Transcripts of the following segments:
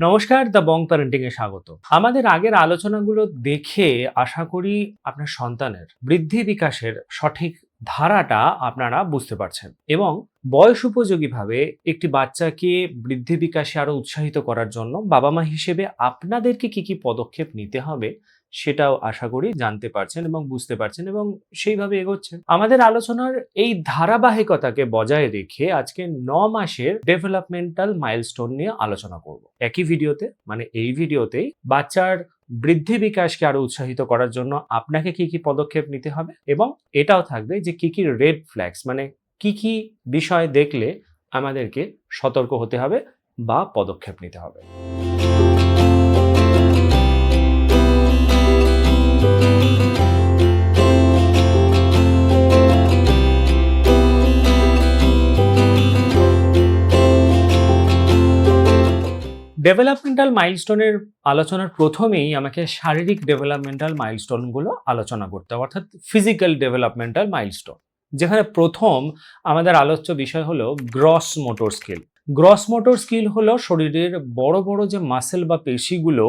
নমস্কার, the Bong parenting এ স্বাগত। আমাদের আগের আলোচনাগুলো দেখে আশা করি আপনার সন্তানের বৃদ্ধি বিকাশের সঠিক ধারাটা আপনারা বুঝতে পারছেন এবং বয়স উপযোগীভাবে একটি বাচ্চাকে বৃদ্ধি বিকাশে আরও উৎসাহিত করার জন্য বাবা মা হিসেবে আপনাদেরকে কি কি পদক্ষেপ নিতে হবে সেটাও আশা করি জানতে পারছেন এবং বুঝতে পারছেন এবং সেইভাবে এগোচ্ছেন আমাদের আলোচনার এই ধারাবাহিকতাকে বজায় রেখে আজকে ন মাসের ডেভেলপমেন্টাল মাইলস্টোন নিয়ে আলোচনা করব। একই ভিডিওতে মানে এই ভিডিওতেই বাচ্চার বৃদ্ধি বিকাশকে আরও উৎসাহিত করার জন্য আপনাকে কি কি পদক্ষেপ নিতে হবে এবং এটাও থাকবে যে কি কি রেড ফ্ল্যাগস মানে কি কি বিষয় দেখলে আমাদেরকে সতর্ক হতে হবে বা পদক্ষেপ নিতে হবে। ডেভেলপমেন্টাল মাইলস্টোনের আলোচনার প্রথমেই আমাকে শারীরিক ডেভেলপমেন্টাল মাইলস্টোনগুলো আলোচনা করতে হবে, অর্থাৎ ফিজিক্যাল ডেভেলপমেন্টাল মাইলস্টোন যেখানে প্রথম আমাদের আলোচ্য বিষয় হলো gross motor skill gross motor skill হলো শরীরের বড় বড় যে মাসেল বা পেশিগুলো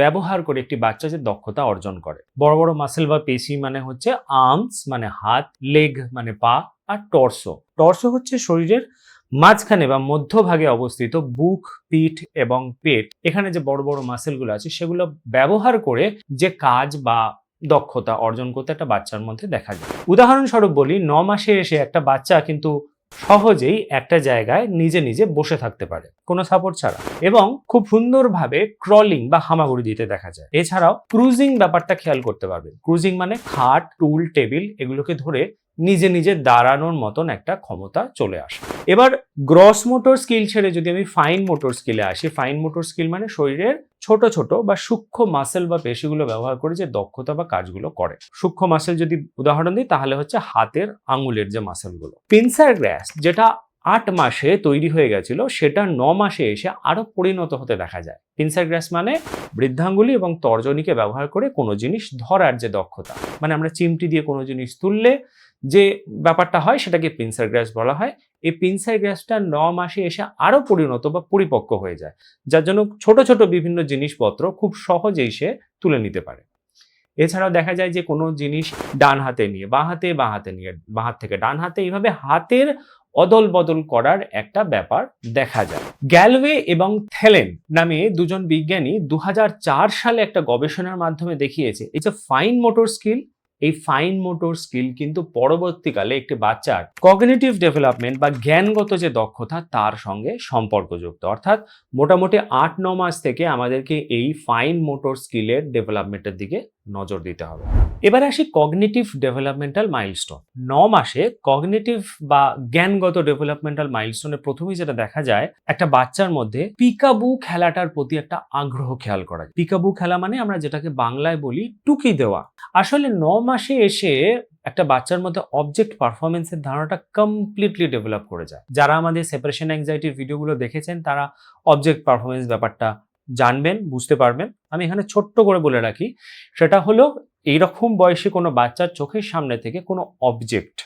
ব্যবহার করে একটি বাচ্চা যে দক্ষতা অর্জন করে। বড় বড় মাসেল বা পেশি মানে হচ্ছে আর্মস মানে হাত লেগ মানে পা আর টর্সো টর্সো হচ্ছে শরীরের মাঝখানে বা মধ্যভাগে অবস্থিত বুক, পিঠ এবং পেট, এখানে যে বড় বড় মাসেলগুলো আছে, সেগুলো ব্যবহার করে যে কাজ বা দক্ষতা অর্জন করতে একটা বাচ্চার মধ্যে দেখা যায়। উদাহরণস্বরূপ বলি, ন মাসে এসে একটা বাচ্চা কিন্তু সহজেই একটা জায়গায় নিজে নিজে বসে থাকতে পারে, কোনো সাপোর্ট ছাড়া। এবং খুব সুন্দরভাবে ক্রলিং বা হামাগুড়ি দিতে দেখা যায়। এছাড়াও ক্রুজিং ব্যাপারটা খেয়াল করতে পারবে ক্রুজিং মানে খাট, টুল, টেবিল, এগুলোকে ধরে নিজে নিজে দাঁড়ানোর মতন একটা ক্ষমতা চলে আসে। এবার গ্রস মোটর স্কিল ছেড়ে যদি আমি ফাইন মোটর স্কিলে আসি ফাইন মোটর স্কিল মানে শরীরের ছোট ছোট বা সূক্ষ্ম মাসেল বা পেশিগুলো ব্যবহার করে যে দক্ষতা বা কাজগুলো করে। সূক্ষ্ম মাসেল যদি উদাহরণ দিই, তাহলে হচ্ছে হাতের আঙুলের যে মাসেলগুলো পিনসার গ্রাস যেটা আট মাসে তৈরি হয়ে গেছিল, সেটা ন মাসে এসে আরও পরিণত হতে দেখা যায়। পিনসার গ্রাস মানে বৃদ্ধাঙ্গুলি এবং তর্জনীকে ব্যবহার করে কোনো জিনিস ধরার যে দক্ষতা। মানে আমরা চিমটি দিয়ে কোনো জিনিস তুললে যে ব্যাপারটা হয় সেটাকে পিনসার গ্রাস বলা হয়। এই পিনসার গ্রাসটা ন মাসে এসে আরও পরিণত বা পরিপক্ক হয়ে যায়, যার জন্য ছোট ছোট বিভিন্ন জিনিসপত্র খুব সহজেই সে তুলে নিতে পারে। এছাড়াও দেখা যায় যে কোনো জিনিস ডান হাতে নিয়ে, বাঁ হাতে বাঁ হাতে নিয়ে, বাঁ হাত থেকে ডান হাতে, এইভাবে হাতের অদল বদল করার একটা ব্যাপার দেখা যায়। গ্যালওয়ে এবং থেলেন নামে দুজন বিজ্ঞানী দু হাজার চার সালে একটা গবেষণার মাধ্যমে দেখিয়েছে এই যে ফাইন মোটর স্কিল এই ফাইন মোটর স্কিল কিন্তু পরবর্তীকালে একটি বাচ্চার কগনিটিভ ডেভেলপমেন্ট বা জ্ঞানগত যে দক্ষতা, তার সঙ্গে সম্পর্কযুক্ত। অর্থাৎ মোটামুটি আট, ন মাস থেকে আমাদেরকে এই ফাইন মোটর স্কিলের ডেভেলপমেন্টের দিকে নজর দিতে হবে। এবার আসি কগনিটিভ ডেভেলপমেন্টাল মাইলস্টোন ন মাসে কগনিটিভ বা জ্ঞানগত ডেভেলপমেন্টাল মাইলস্টোনে প্রথমেই যেটা দেখা যায়, একটা বাচ্চার মধ্যে পিকাবু খেলাটার প্রতি একটা আগ্রহ খেয়াল করা যায়। পিকাবু খেলা মানে আমরা যেটাকে বাংলায় বলি টুকি দেওয়া। আসলে ন মাসে এসে একটা বাচ্চার মধ্যে অবজেক্ট পারফরমেন্সের ধারণাটা কমপ্লিটলি ডেভেলপ করে যায়। যারা আমাদের সেপারেশন অ্যাংজাইটির ভিডিওগুলো দেখেছেন, তারা অবজেক্ট পারফরমেন্স ব্যাপারটা জানবেন, বুঝতে পারবেন। আমি এখানে ছোট্ট করে বলে রাখি, সেটা হলো এইরকম বয়সে কোনো বাচ্চার চোখের সামনে থেকে কোনো অবজেক্ট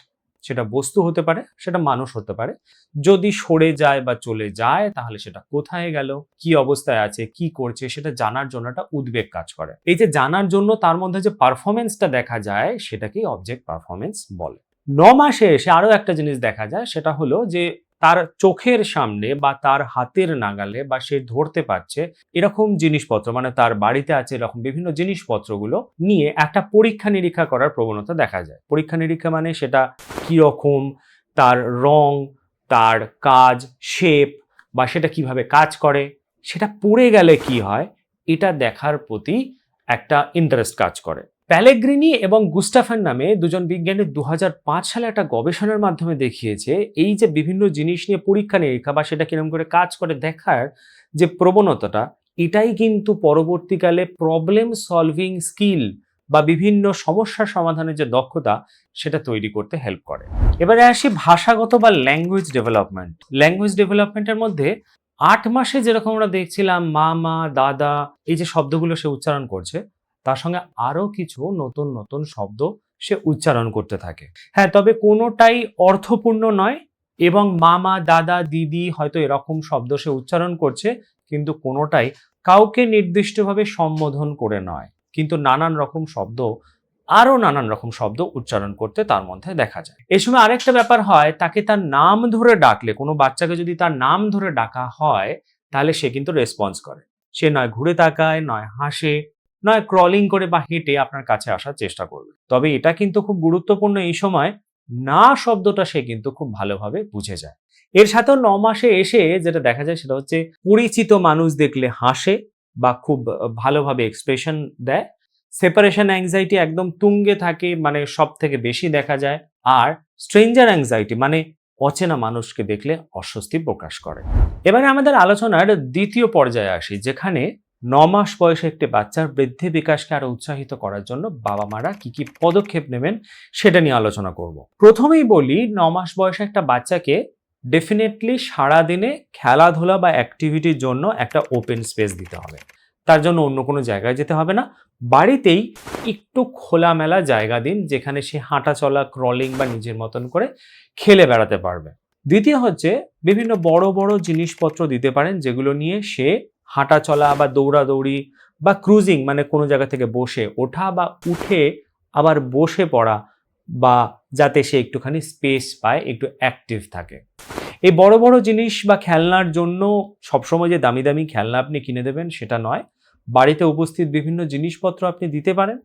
সেটা বস্তু হতে পারে, সেটা মানুষ হতে পারে, যদি সরে যায় বা চলে যায়, তাহলে সেটা কোথায় গেল, কি অবস্থায় আছে, কি করছে, সেটা জানার জন্য একটা উদ্বেগ কাজ করে। এই যে জানার জন্য তার মধ্যে যে পারফরমেন্সটা দেখা যায়, সেটাকেই অবজেক্ট পারফরমেন্স বলে। ন মাসে এসে আরও একটা জিনিস দেখা যায়, সেটা হলো যে তার চোখের সামনে বা তার হাতের নাগালে বা সে ধরতে পারছে এরকম জিনিসপত্র মানে তার বাড়িতে আছে এরকম বিভিন্ন জিনিসপত্রগুলো নিয়ে একটা পরীক্ষা নিরীক্ষা করার প্রবণতা দেখা যায়। পরীক্ষা নিরীক্ষা মানে সেটা কীরকম তার রং, তার কাজ শেপ বা সেটা কীভাবে কাজ করে, সেটা পড়ে গেলে কি হয়, এটা দেখার প্রতি একটা ইন্টারেস্ট কাজ করে। প্যালেগ্রিনি এবং গুস্টাফেন নামে দুজন বিজ্ঞানী দু হাজার পাঁচ সালে একটা গবেষণার মাধ্যমে দেখিয়েছে, এই যে বিভিন্ন জিনিস নিয়ে পরীক্ষা নিরীক্ষা বা সেটা কীরকম করে কাজ করে দেখার যে প্রবণতাটা, এটাই কিন্তু পরবর্তীকালে প্রবলেম সলভিং স্কিল বা বিভিন্ন সমস্যা সমাধানের যে দক্ষতা, সেটা তৈরি করতে হেল্প করে। এবারে আসি ভাষাগত বা ল্যাঙ্গুয়েজ ডেভেলপমেন্ট ল্যাঙ্গুয়েজ ডেভেলপমেন্টের মধ্যে আট মাসে যেরকম আমরা দেখছিলাম মা মা, দাদা, এই যে শব্দগুলো সে উচ্চারণ করছে তার সঙ্গে আরও কিছু নতুন নতুন শব্দ সে উচ্চারণ করতে থাকে। হ্যাঁ তবে কোনোটাই অর্থপূর্ণ নয় এবং মামা, দাদা, দিদি হয়তো এরকম শব্দ সে উচ্চারণ করছে, কিন্তু কোনোটাই কাউকে নির্দিষ্টভাবে সম্বোধন করে নয়। কিন্তু নানান রকম শব্দ আরও নানান রকম শব্দ উচ্চারণ করতে তার মধ্যে দেখা যায়। এ সময় আরেকটা ব্যাপার হয়, তাকে তার নাম ধরে ডাকলে, কোনো বাচ্চাকে যদি তার নাম ধরে ডাকা হয়, তাহলে সে কিন্তু রেসপন্স করে। সে নয় ঘুরে তাকায়, নয় হাসে নয় ক্রলিং করে বা হেঁটে আপনার কাছে আসার চেষ্টা করবে। তবে এটা কিন্তু খুব গুরুত্বপূর্ণ এই সময়, না শব্দটা সে কিন্তু খুব ভালোভাবে বুঝে যায়। এর সাথেও ন মাসে এসে যেটা দেখা যায় সেটা হচ্ছে পরিচিত মানুষ দেখলে হাসে বা খুব ভালোভাবে এক্সপ্রেশন দেয়। সেপারেশন অ্যাংজাইটি একদম তুঙ্গে থাকে মানে সব থেকে বেশি দেখা যায়। আর স্ট্রেঞ্জার অ্যাংজাইটি মানে অচেনা মানুষকে দেখলে অস্বস্তি প্রকাশ করে। এবারে আমাদের আলোচনার দ্বিতীয় পর্যায়ে আসি, যেখানে ন মাস বয়সে একটি বাচ্চার বৃদ্ধি বিকাশকে আরও উৎসাহিত করার জন্য বাবা মারা কি কি পদক্ষেপ নেবেন সেটা নিয়ে আলোচনা করব। প্রথমেই বলি ন মাস বয়সে একটা বাচ্চাকে ডেফিনেটলি সারাদিনে খেলাধুলা বা অ্যাক্টিভিটির জন্য একটা ওপেন স্পেস দিতে হবে। তার জন্য অন্য কোনো জায়গায় যেতে হবে না। বাড়িতেই একটু খোলামেলা জায়গা দিন, যেখানে সে হাঁটা চলা ক্রলিং বা নিজের মতন করে খেলে বেড়াতে পারবে। দ্বিতীয় হচ্ছে, বিভিন্ন বড় বড় জিনিসপত্র দিতে পারেন, যেগুলো নিয়ে সে হাঁটা চলা বা দৌড়াদৌড়ি বা ক্রুজিং মানে কোনো জায়গা থেকে বসে ওঠা বা উঠে আবার বসে পড়া বা যাতে সে একটুখানি স্পেস পায়, একটু অ্যাক্টিভ থাকে। এই বড় বড় জিনিস বা খেলনার জন্য সবসময় যে দামি দামি খেলনা আপনি কিনে দেবেন সেটা নয়। বাড়িতে উপস্থিত বিভিন্ন জিনিসপত্র আপনি দিতে পারেন।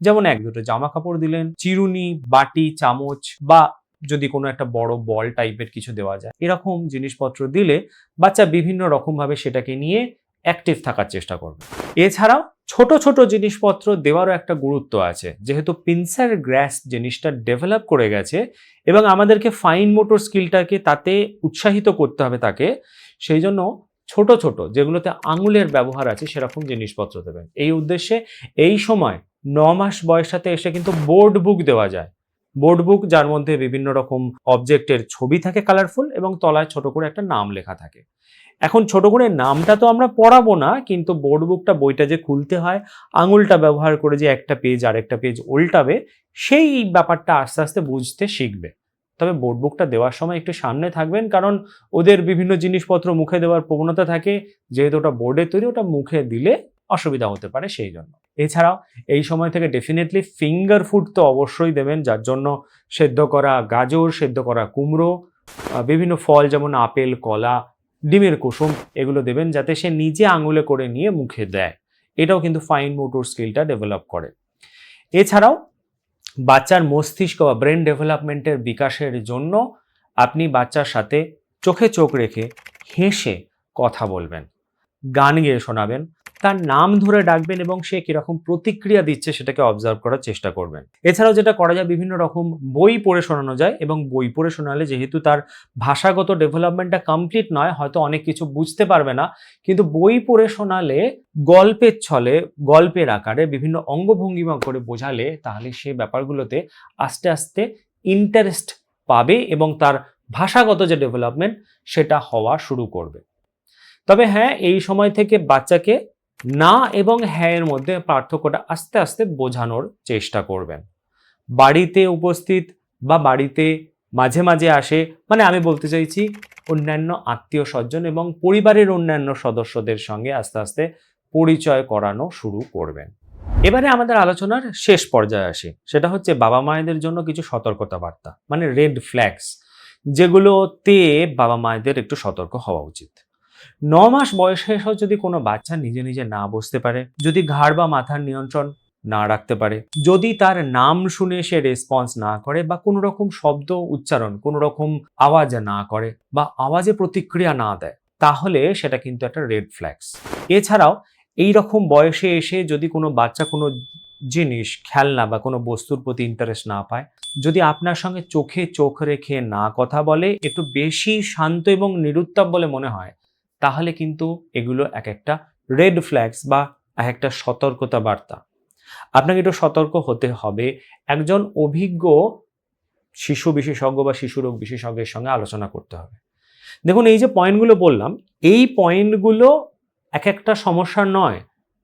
যেমন এক, দুটো জামা কাপড় দিলেন, চিরুনি, বাটি, চামচ বা যদি কোনো একটা বড় বল টাইপের কিছু দেওয়া যায়। এরকম জিনিসপত্র দিলে বাচ্চা বিভিন্ন রকমভাবে সেটাকে নিয়ে অ্যাক্টিভ থাকার চেষ্টা করবে। এছাড়াও ছোট ছোট জিনিসপত্র দেওয়ারও একটা গুরুত্ব আছে। যেহেতু পিনসার গ্র্যাস জিনিসটা ডেভেলপ করে গেছে এবং আমাদেরকে ফাইন মোটর স্কিলটাকে তাতে উৎসাহিত করতে হবে তাকে, সেই জন্য ছোট ছোট যেগুলোতে আঙুলের ব্যবহার আছে সেরকম জিনিসপত্র দেবেন। এই উদ্দেশ্যে এই সময় ন মাস বয়সাতে এসে কিন্তু বোর্ড বুক দেওয়া যায়। বোর্ড বুক যার মধ্যে বিভিন্ন রকম অবজেক্টের ছবি থাকে কালারফুল এবং তলায় ছোট করে একটা নাম লেখা থাকে। এখন ছোট করে নামটা তো আমরা পড়াবো না, কিন্তু বোর্ড বুকটা বইটা যে খুলতে হয়, আঙুলটা ব্যবহার করে যে একটা পেজ আর একটা পেজ উল্টাবে, সেই ব্যাপারটা আস্তে আস্তে বুঝতে শিখবে। তবে বোর্ড বুকটা দেওয়ার সময় একটু সামনে থাকবেন, কারণ ওদের বিভিন্ন জিনিসপত্র মুখে দেওয়ার প্রবণতা থাকে, যেহেতু ওটা বোর্ডে তৈরি, ওটা মুখে দিলে অসুবিধা হতে পারে সেই জন্য। এছাড়াও এই সময় থেকে ডেফিনেটলি ফিঙ্গার ফুড তো অবশ্যই দেবেন, যার জন্য সেদ্ধ করা গাজর, সেদ্ধ করা কুমড়ো বিভিন্ন ফল যেমন আপেল, কলা ডিমের কুসুম, এগুলো দেবেন যাতে সে নিজে আঙুলে করে নিয়ে মুখে দেয়। এটাও কিন্তু ফাইন মোটর স্কিলটা ডেভেলপ করে। এছাড়াও, বাচ্চার মস্তিষ্ক বা ব্রেন ডেভেলপমেন্টের বিকাশের জন্য আপনি বাচ্চার সাথে চোখে চোখ রেখে হেসে কথা বলবেন। গান গেয়ে শোনাবেন। তার নাম ধরে ডাকবেন এবং সে কীরকম প্রতিক্রিয়া দিচ্ছে সেটাকে অবজার্ভ করার চেষ্টা করবেন। এছাড়াও যেটা করা যায়, বিভিন্ন রকম বই পড়ে শোনানো যায় এবং বই পড়ে শোনালে যেহেতু তার ভাষাগত ডেভেলপমেন্টটা কমপ্লিট নয়, হয়তো অনেক কিছু বুঝতে পারবে না, কিন্তু বই পড়ে শোনালে গল্পের ছলে, গল্পের আকারে, বিভিন্ন অঙ্গভঙ্গিমা করে বোঝালে, তাহলে সে ব্যাপারগুলোতে আস্তে আস্তে ইন্টারেস্ট পাবে এবং তার ভাষাগত যে ডেভেলপমেন্ট সেটা হওয়া শুরু করবে। তবে হ্যাঁ এই সময় থেকে বাচ্চাকে না এবং হ্যাঁ মধ্যে পার্থক্যটা আস্তে আস্তে বোঝানোর চেষ্টা করবেন। বাড়িতে উপস্থিত বা বাড়িতে মাঝে মাঝে আসে মানে আমি বলতে চাইছি অন্যান্য আত্মীয় স্বজন এবং পরিবারের অন্যান্য সদস্যদের সঙ্গে আস্তে আস্তে পরিচয় করানো শুরু করবেন। এবারে আমাদের আলোচনার শেষ পর্যায়ে আসি। সেটা হচ্ছে বাবা মায়েদের জন্য কিছু সতর্কতা বার্তা মানে রেড ফ্ল্যাগস যেগুলোতে বাবা মায়েদের একটু সতর্ক হওয়া উচিত। ন মাস বয়সে এসেও যদি কোনো বাচ্চা নিজে নিজে না বসতে পারে, যদি ঘাড় বা মাথার নিয়ন্ত্রণ না রাখতে পারে, যদি তার নাম শুনে সে রেসপন্স না করে বা কোনো রকম শব্দ উচ্চারণ, কোনো রকম আওয়াজ না করে বা আওয়াজে প্রতিক্রিয়া না দেয়, তাহলে সেটা কিন্তু একটা রেড ফ্ল্যাগস এছাড়াও এই রকম বয়সে এসে যদি কোনো বাচ্চা কোনো জিনিস, খেলনা বা কোনো বস্তুর প্রতি ইন্টারেস্ট না পায়, যদি আপনার সঙ্গে চোখে চোখ রেখে না কথা বলে, একটু বেশি শান্ত এবং নিরুত্তাপ বলে মনে হয় তাহলে কিন্তু এগুলো এক একটা রেড ফ্ল্যাগস বা এক একটা সতর্কতা বার্তা আপনাকে একটু সতর্ক হতে হবে। একজন অভিজ্ঞ শিশু বিশেষজ্ঞ বা শিশু রোগ বিশেষজ্ঞের সঙ্গে আলোচনা করতে হবে। দেখুন, এই যে পয়েন্টগুলো বললাম, এই পয়েন্টগুলো এক একটা সমস্যা নয়।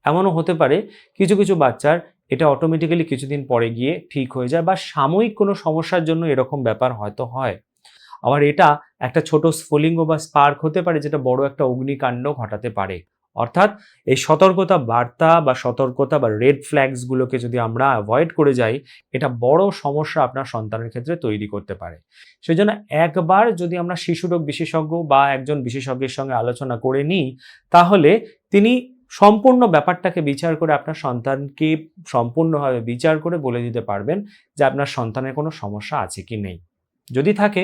এমনও হতে পারে কিছু কিছু বাচ্চার এটা অটোমেটিক্যালি কিছুদিন পরে গিয়ে ঠিক হয়ে যায় বা সাময়িক কোনো সমস্যার জন্য এরকম ব্যাপার হয়তো হয়। আবার এটা একটা ছোট স্ফুলিঙ্গ বা স্পার্ক হতে পারে, যেটা বড় একটা অগ্নিকাণ্ড ঘটাতে পারে। অর্থাৎ এই সতর্কতা বার্তা বা সতর্কতা বা রেড ফ্ল্যাগসগুলোকে যদি আমরা অ্যাভয়েড করে যাই, এটা বড় সমস্যা আপনার সন্তানের ক্ষেত্রে তৈরি করতে পারে। সেই জন্য একবার যদি আমরা শিশুরোগ বিশেষজ্ঞ বা একজন বিশেষজ্ঞের সঙ্গে আলোচনা করে নিই, তাহলে তিনি সম্পূর্ণ ব্যাপারটাকে বিচার করে আপনার সন্তানকে সম্পূর্ণভাবে বিচার করে বলে দিতে পারবেন যে আপনার সন্তানের কোনো সমস্যা আছে কি নেই। যদি থাকে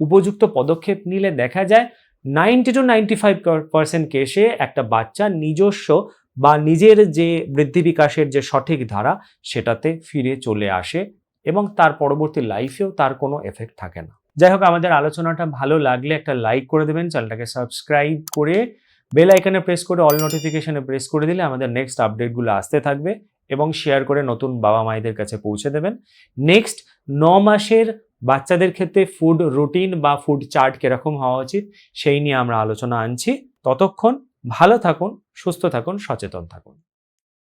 উপযুক্ত পদক্ষেপ নিলে দেখা যায় ninety two ninety five percent কেসে একটা বাচ্চা নিজস্ব বা নিজের যে বৃদ্ধি বিকাশের যে সঠিক ধারা সেটাতে ফিরে চলে আসে এবং তার পরবর্তী লাইফেও তার কোনো এফেক্ট থাকে না। যাই হোক, আমাদের আলোচনাটা ভালো লাগলে একটা লাইক করে দেবেন, চ্যানেলটাকে সাবস্ক্রাইব করে বেল আইকনে প্রেস করে অল নোটিফিকেশনে প্রেস করে দিলে আমাদের নেক্সট আপডেটগুলো আসতে থাকবে এবং শেয়ার করে নতুন বাবা মায়েদের কাছে পৌঁছে দেবেন। নেক্সট ন মাসের বাচ্চাদের ক্ষেত্রে ফুড রুটিন বা ফুড চার্ট কীরকম হওয়া উচিত, সেই নিয়ে আমরা আলোচনা আনছি। ততক্ষণ ভালো থাকুন, সুস্থ থাকুন, সচেতন থাকুন।